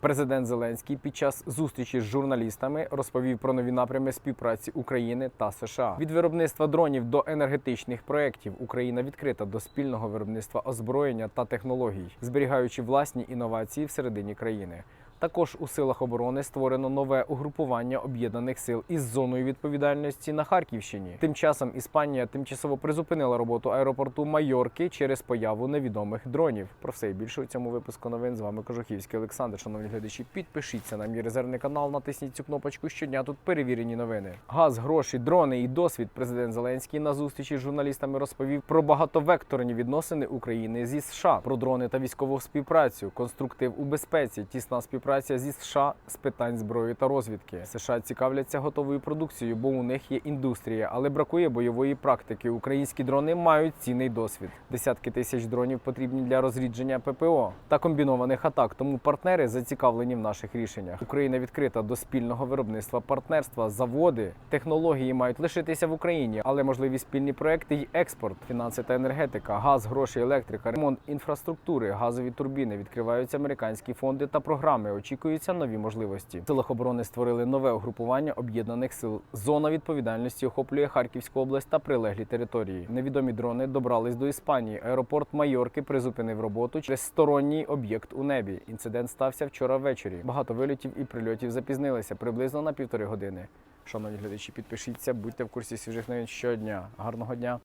Президент Зеленський під час зустрічі з журналістами розповів про нові напрями співпраці України та США. Від виробництва дронів до енергетичних проєктів Україна відкрита до спільного виробництва озброєння та технологій, зберігаючи власні інновації всередині країни. Також у силах оборони створено нове угрупування об'єднаних сил із зоною відповідальності на Харківщині. Тим часом Іспанія тимчасово призупинила роботу аеропорту Майорки через появу невідомих дронів. Про все і більше у цьому випуску новин з вами Кожухівський Олександр. Шановні глядачі, підпишіться на мій резервний канал, натисніть цю кнопочку. Щодня тут перевірені новини. Газ, гроші, дрони і досвід. Президент Зеленський на зустрічі з журналістами розповів про багатовекторні відносини України зі США, про дрони та військову співпрацю, конструктив у безпеці, тісна співпраця зі США з питань зброї та розвідки. США цікавляться готовою продукцією, бо у них є індустрія, але бракує бойової практики. Українські дрони мають цінний досвід. Десятки тисяч дронів потрібні для розрідження ППО та комбінованих атак. Тому партнери зацікавлені в наших рішеннях. Україна відкрита до спільного виробництва партнерства. Заводи, технології мають лишитися в Україні, але можливі спільні проекти й експорт, фінанси та енергетика, газ, гроші, електрика, ремонт інфраструктури, газові турбіни. Відкриваються американські фонди та програми. Очікуються нові можливості. В силах оборони створили нове угрупування об'єднаних сил. Зона відповідальності охоплює Харківську область та прилеглі території. Невідомі дрони добрались до Іспанії. Аеропорт Майорки призупинив роботу через сторонній об'єкт у небі. Інцидент стався вчора ввечері. Багато вильотів і прильотів запізнилися приблизно на півтори години. Шановні глядачі, підпишіться, будьте в курсі свіжих новин щодня. Гарного дня!